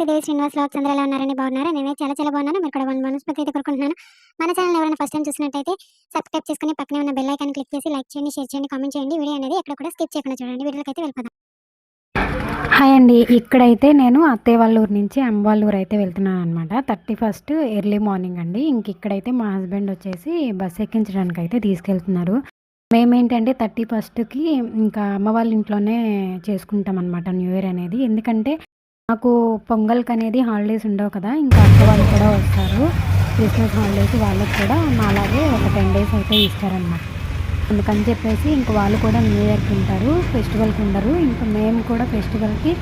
శ్రీదేవి శ్రీనివాస్ లాక్స్ అందరూ ఎలా ఉన్నారని బాగున్నారా? నేనే చాలా చాలా బాగున్నాను. మీరు కూడా వన్ మనస్పతి అయితే కోరుకుంటున్నాను. మన ఛానల్ ఎవరైనా ఫస్ట్ టైం చూసినట్టయితే సబ్స్క్రైబ్ చేసుకుని పక్కనే ఉన్న బెల్ ఐకాన్ క్లిక్ చేసి లైక్ చేయండి షేర్ చేయండి కామెంట్ చేయండి. వీడియో అనేది ఎక్కడ కూడా స్కిప్ చేయకుండా చూడండి. వీడియోకి అయితే వెళ్ళిపోదాం. హాయ్ అండి. ఇక్కడైతే నేను అత్తయ్య వాళ్ళ ఊరు నుంచి అమ్మ వాళ్ళ ఊరు అయితే వెళ్తున్నాను అనమాట థర్టీ ఫస్ట్ ఎర్లీ మార్నింగ్ అండి. ఇంక ఇక్కడైతే మా హస్బెండ్ వచ్చేసి బస్ ఎక్కించడానికి అయితే తీసుకెళ్తున్నారు. మేమేంటంటే థర్టీ ఫస్ట్కి ఇంకా అమ్మ వాళ్ళ ఇంట్లోనే చేసుకుంటాం అనమాట న్యూ ఇయర్ అనేది. ఎందుకంటే నాకు పొంగల్కి అనేది హాలిడేస్ ఉండవు కదా ఇంకా అక్క వాళ్ళు కూడా వస్తారు. క్రిస్మస్ హాలిడేస్ వాళ్ళకి కూడా మాలాగే ఒక టెన్ డేస్ అయితే ఇస్తారనమాట అందుకని చెప్పేసి ఇంక వాళ్ళు కూడా న్యూ ఇయర్కి ఉంటారు ఫెస్టివల్కి ఉండరు. ఇంకా మేము కూడా ఫెస్టివల్కి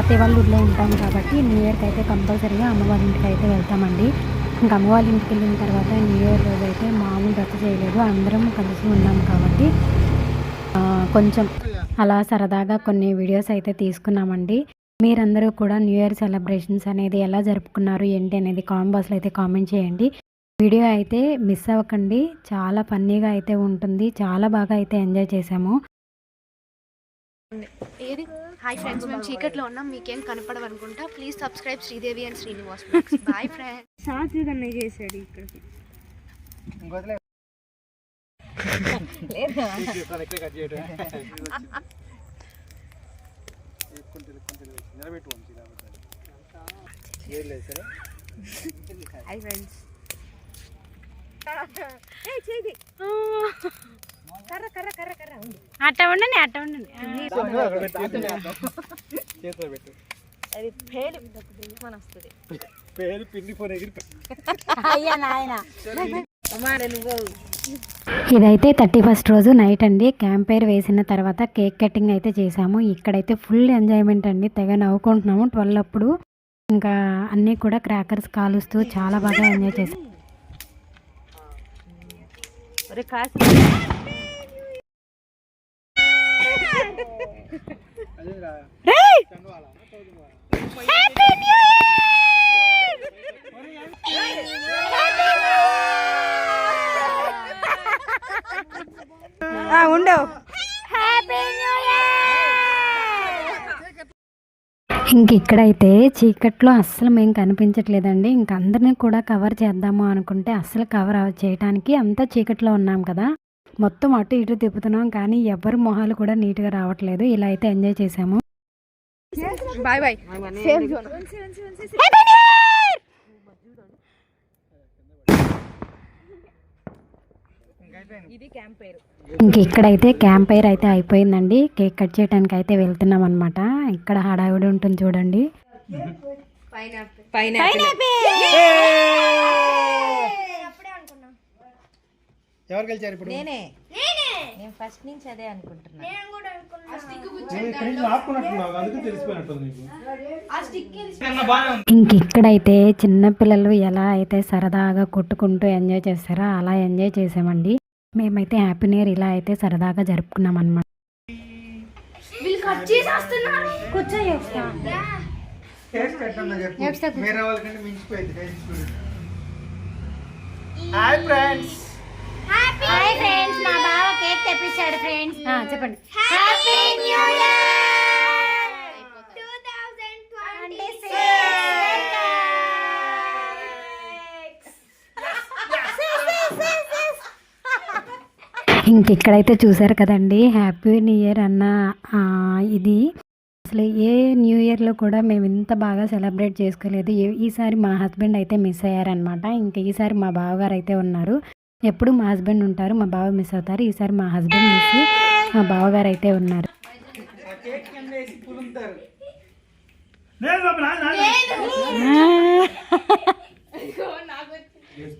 అత్తయ్య వాళ్ళ ఊళ్ళో ఉంటాం కాబట్టి న్యూ ఇయర్కి అయితే కంపల్సరీగా అమ్మవారి ఇంటికి అయితే వెళ్తామండి. ఇంకా అమ్మవారి ఇంటికి వెళ్ళిన తర్వాత న్యూ ఇయర్ రోజు అయితే మామూలు రద్దు చేయలేదు అందరం కలిసి ఉన్నాం కాబట్టి కొంచెం అలా సరదాగా కొన్ని వీడియోస్ అయితే తీసుకున్నామండి. మీరందరూ కూడా న్యూ ఇయర్ సెలబ్రేషన్స్ అనేది ఎలా జరుపుకున్నారు ఏంటి అనేది కామెంట్ బాక్స్లో అయితే కామెంట్ చేయండి. వీడియో అయితే మిస్ అవ్వకండి. చాలా ఫన్నీగా అయితే ఉంటుంది. చాలా బాగా అయితే ఎంజాయ్ చేసాము ఏది? హాయ్ ఫ్రెండ్స్ మేము చీకట్లో ఉన్నాం. మీకేం కనపడవనుకుంటా. Please subscribe Sridevi and Srinivas bye friends Satvik అన్నయ్య చేశాడు ఇక్కడికి. అట్ట ఉండండి అట్ట ఉండండి. అది పేరు మన వస్తుంది పేరు పిండి పోనీ అయ్యా నాయన. అమ్మా నువ్వు. ఇదైతే థర్టీ ఫస్ట్ రోజు నైట్ అండి. క్యాంప్ ఫైర్ వేసిన తర్వాత కేక్ కటింగ్ అయితే చేసాము. ఇక్కడైతే ఫుల్ ఎంజాయ్మెంట్ అండి. తెగ నవ్వుకుంటున్నాము. ట్వెల్వ్ అప్పుడు ఇంకా అన్నీ కూడా క్రాకర్స్ కాలుస్తూ చాలా బాగా ఎంజాయ్ చేసాం ఒరే ఇంక ఇక్కడైతే చీకట్లో అస్సలు మేము కనిపించట్లేదండి. ఇంక అందరినీ కూడా కవర్ చేద్దాము అనుకుంటే అస్సలు కవర్ చేయడానికి అంతా చీకట్లో ఉన్నాం కదా. మొత్తం అటు ఇటు తిప్పుతున్నాం కానీ ఎవరి మొహాలు కూడా నీట్గా రావట్లేదు. ఇలా అయితే ఎంజాయ్ చేసాము బాయ్ బాయ్ ఇది క్యాంప్ ఇంక ఇక్కడైతే క్యాంప్ ఫైర్ అయితే అయిపోయిందండి. కేక్ కట్ చేయడానికి అయితే వెళ్తున్నాం అనమాట ఇక్కడ హడావిడి ఉంటుంది చూడండి. ఎవరు గెలిచారు ఇప్పుడు? నేనే. నేను! ఫస్ట్ నుంచి అదే అనుకుంటున్నా. నేను ఇక్కడి నుంచి ఆపుకున్నట్టున్నావు అందుకే తెలిసిపోయినట్టుంది నీకు. ఇంక ఇక్కడైతే చిన్నపిల్లలు ఎలా అయితే సరదాగా కొట్టుకుంటూ ఎంజాయ్ చేస్తారో అలా ఎంజాయ్ చేసామండి. మేమైతే హ్యాపీ న్యూ ఇయర్ ఇలా అయితే సరదాగా జరుపుకున్నాం అనమాట టేస్ట్ ఎట్లా చెప్పు వేరే వాళ్ళకంటే మించిపోయింది taste hi friends hi friends మా బావ కేక్ తెప్పించాడు ఫ్రెండ్స్ చెప్పండి హ్యాపీ న్యూ ఇయర్ ఇంక ఇక్కడైతే చూసారు కదండి. హ్యాపీ న్యూ ఇయర్ అన్న ఇది. అసలు ఏ న్యూ ఇయర్లో కూడా మేము ఇంత బాగా సెలబ్రేట్ చేసుకోలేదు. ఈసారి మా హస్బెండ్ అయితే మిస్ అయ్యారనమాట ఇంక ఈసారి మా బావగారు అయితే ఉన్నారు. ఎప్పుడు మా హస్బెండ్ ఉంటారు మా బావ మిస్ అవుతారు. ఈసారి మా హస్బెండ్ మిస్ మా బావగారు అయితే ఉన్నారు.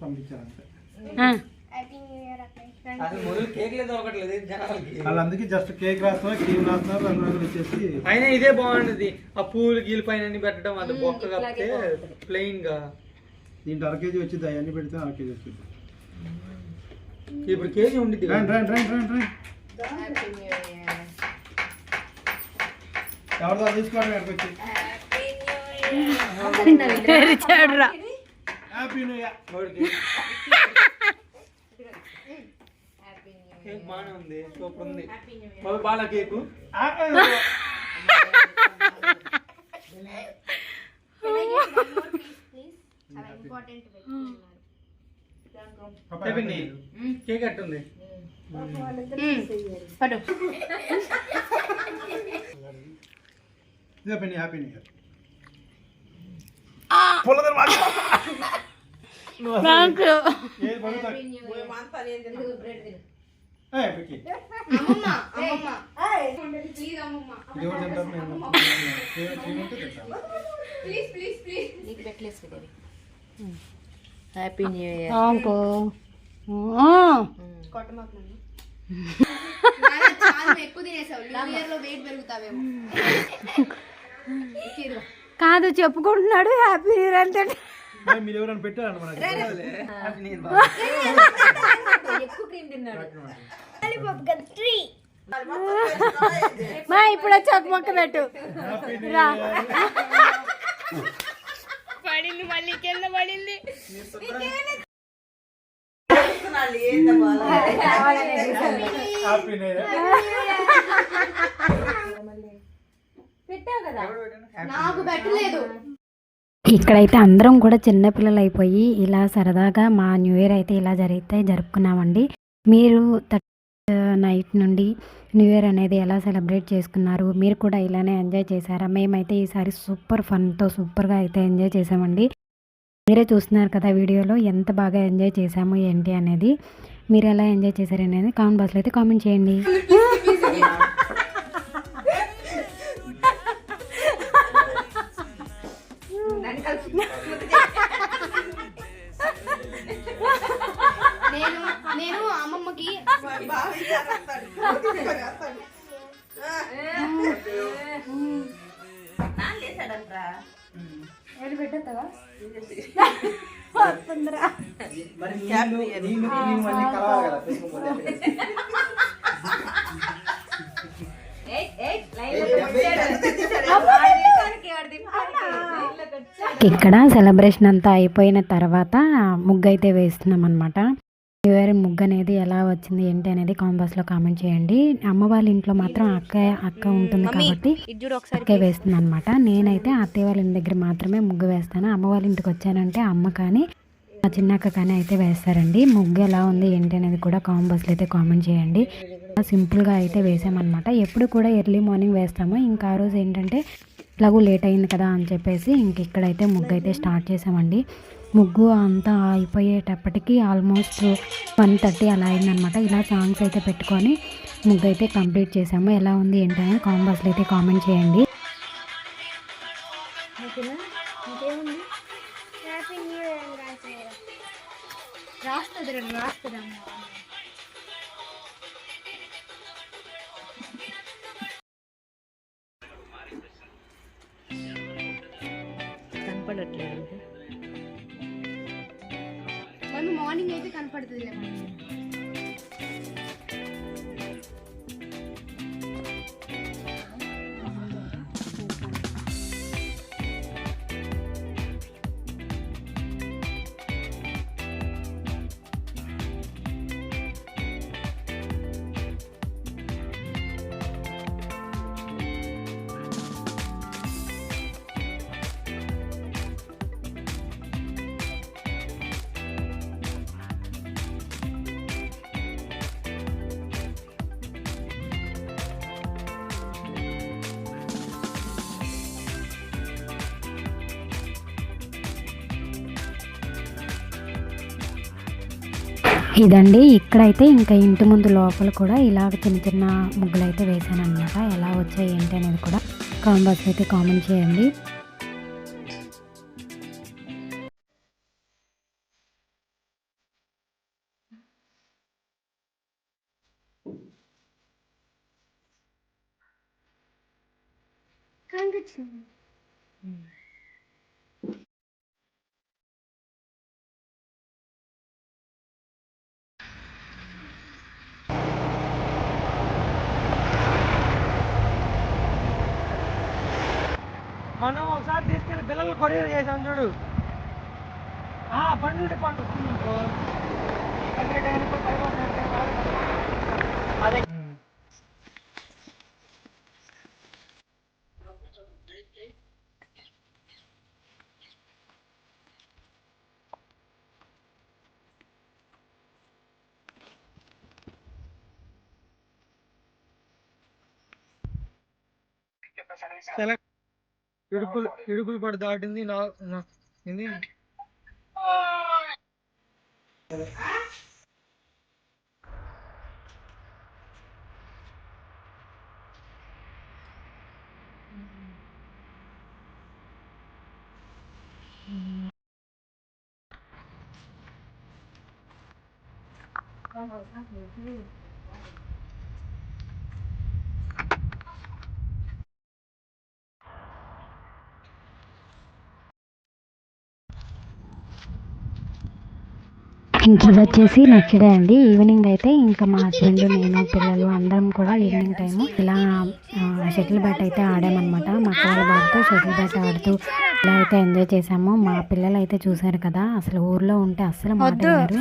పంపించారు వాళ్ళు అందుకే జస్ట్ కేక్ రాస్తున్నారు క్రీమ్ రాస్తున్నారు రంగు రంగులు ఇచ్చేసి. అయినా ఇదే బాగుంటది ఆ పూలు గీలు పైన అన్ని పెట్టడం అది బొక్క కప్పితే ప్లెయిన్గా దీంట్లో అర కేజీ వచ్చింది అవన్నీ పెడితే అర కేజీ వచ్చింది ఇప్పుడు కేజీ ఉండిద్ది. రండి రండి రండి రండి రండి. ఎవరిదో తీసుకోవడం ఎక్కడికి వచ్చి. Happy new year. కేక్ బాగానే ఉంది సూపర్ ఉంది. బాగా కేకు. ఆ, ఆ, అయిపోయింది కేక్ అట్టుంది పడు హ్యాపీ న్యూ ఇయర్ ఏది ప్లీజ్ ప్లీజ్ నీకు పెట్టలేదు శ్రీదేవి హ్యాపీ న్యూ ఇయర్. కాదు చెప్పుకుంటున్నాడు. హ్యాపీ న్యూ ఇయర్ అంటే మరి ఎవరైనా పెట్టారంట మనకి? ఎక్కువ క్రీమ్ తిన్నాడు. మా ఇప్పుడు వచ్చి ఒక మొక్క పెట్టు. రా. ఇయర్ పడింది మళ్ళీ కింద పడింది. పెట్టావు కదా? నాకు పెట్టలేదు. ఇక్కడైతే అందరం కూడా చిన్నపిల్లలు అయిపోయి ఇలా సరదాగా మా న్యూ ఇయర్ అయితే ఇలా జరిగితే జరుపుకున్నామండి. మీరు థర్టీ నైట్ నుండి న్యూ ఇయర్ అనేది ఎలా సెలబ్రేట్ చేసుకున్నారు? మీరు కూడా ఇలానే ఎంజాయ్ చేశారా? మేమైతే ఈసారి సూపర్ ఫన్తో సూపర్గా అయితే ఎంజాయ్ చేసామండి మీరే చూస్తున్నారు కదా వీడియోలో ఎంత బాగా ఎంజాయ్ చేసాము ఏంటి అనేది. మీరు ఎలా ఎంజాయ్ చేశారు అనేది కామెంట్ బాక్స్లో అయితే కామెంట్ చేయండి. కదా పెట్టుకోకపోతే. ఇక్కడ సెలబ్రేషన్ అంతా అయిపోయిన తర్వాత ముగ్గు అయితే వేస్తున్నాం అనమాట న్యూ ఇయర్ ముగ్గు అనేది ఎలా వచ్చింది ఏంటి అనేది కామెంట్లో కామెంట్ చేయండి. అమ్మ వాళ్ళ ఇంట్లో మాత్రం అక్క అక్క ఉంటుంది కాబట్టి అక్కే వేస్తుంది అనమాట నేనైతే అత్తయ్య వాళ్ళ ఇంటి దగ్గర మాత్రమే ముగ్గు వేస్తాను. అమ్మ వాళ్ళ ఇంటికి వచ్చానంటే అమ్మ కానీ మా చిన్నక్క కానీ అయితే వేస్తారండి. ముగ్గు ఎలా ఉంది ఏంటి అనేది కూడా కామెంట్ బాక్స్లో అయితే కామెంట్ చేయండి. సింపుల్గా అయితే వేసామన్నమాట. ఎప్పుడు కూడా ఎర్లీ మార్నింగ్ వేస్తాము. ఇంకా ఆ రోజు ఏంటంటే ఎలాగో లేట్ అయింది కదా అని చెప్పేసి ఇంక ఇక్కడైతే ముగ్గు అయితే స్టార్ట్ చేసామండి. ముగ్గు అంతా అయిపోయేటప్పటికి ఆల్మోస్ట్ వన్ థర్టీ అలా అయిందనమాట ఇలా సాంగ్స్ అయితే పెట్టుకొని ముగ్గు అయితే కంప్లీట్ చేసాము. ఎలా ఉంది ఏంటి అనేది కామెంట్ బాక్స్లో అయితే కామెంట్ చేయండి. రాస్తుంది రాస్తుంది మార్నింగ్ అయితే కనపడుతుంది ఇదండి. ఇక్కడైతే ఇంకా ఇంటి ముందు లోపల కూడా ఇలాగ చిన్న చిన్న ముగ్గులు అయితే వేసాను అనమాట ఎలా వచ్చాయి ఏంటి అనేది కూడా కామెంట్ బాక్స్ అయితే కామెంట్ చేయండి. కనిపించింది మనం ఒకసారి తీసుకెళ్ళి పిల్లలు కొరియర్ చేసాం చూడు. ఆ బండి పండు. అదే select. ఇడుపులు ఇడుపులు పడి దాటింది నా నా- ఏంది ఇంక ఇది వచ్చేసి నెక్స్ట్ డే అండి. ఈవినింగ్ అయితే ఇంకా మా హస్బెండ్ నేను పిల్లలు అందరం కూడా ఈవినింగ్ టైము ఇలా షటిల్ బ్యాట్ అయితే ఆడామన్నమాట. మా వాళ్ళ బాబుతో షటిల్ బ్యాట్ ఆడుతూ ఇలా అయితే ఎంజాయ్ చేసాము మా పిల్లలు అయితే చూసారు కదా అసలు ఊర్లో ఉంటే అస్సలు మాట్లాడారు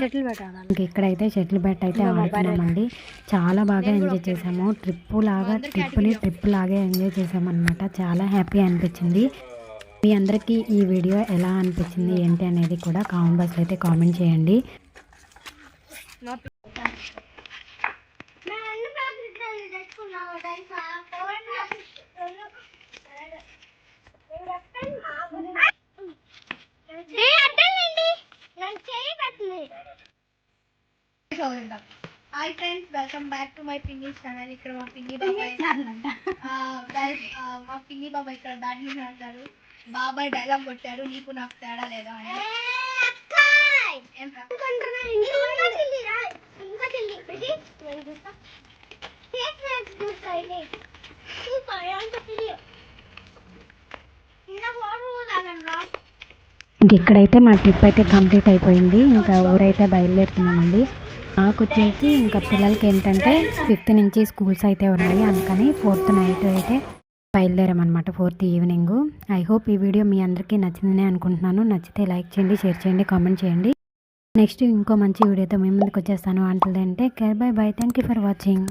ఇంక ఇక్కడైతే షటిల్ బ్యాట్ అయితే ఆడుతున్నామండి. చాలా బాగా ఎంజాయ్ చేసాము ట్రిప్ లాగా ట్రిప్ని ట్రిప్ లాగే ఎంజాయ్ చేసామన్నమాట చాలా హ్యాపీ అనిపించింది. మీ అందరికీ ఈ వీడియో ఎలా అనిపించింది ఏంటి అనేది కూడా కామెంట్ బాక్స్లో అయితే కామెంట్ చేయండి. Hi friends welcome back to my Pingi channel ఇక్కడ మా పింగి బాబాయ్ మా పింగి బాబాయ్ ఇక్కడ బ్యాడ్మింటన్ ఆడతారు బాబాయ్ డైలాగ్ కొట్టాడు నీకు నాకు తేడా లేదా అని ఇక్కడైతే మా ట్రిప్ అయితే కంప్లీట్ అయిపోయింది. ఇంకా ఊరైతే బయలుదేరుతున్నామండి. నాకు వచ్చేసి ఇంకా పిల్లలకి ఏంటంటే ఫిఫ్త్ నుంచి స్కూల్స్ అయితే ఉన్నాయి. అందుకని ఫోర్త్ నైట్ అయితే బయలుదేరామన్నమాట ఫోర్త్ ఈవినింగ్. ఐ హోప్ ఈ వీడియో మీ అందరికీ నచ్చిందని అనుకుంటున్నాను. నచ్చితే లైక్ చేయండి షేర్ చేయండి కామెంట్ చేయండి. నెక్స్ట్ ఇంకో మంచి వీడియోతో మేము ముందుకు వచ్చేస్తాను. అంటే care bye bye thank you for watching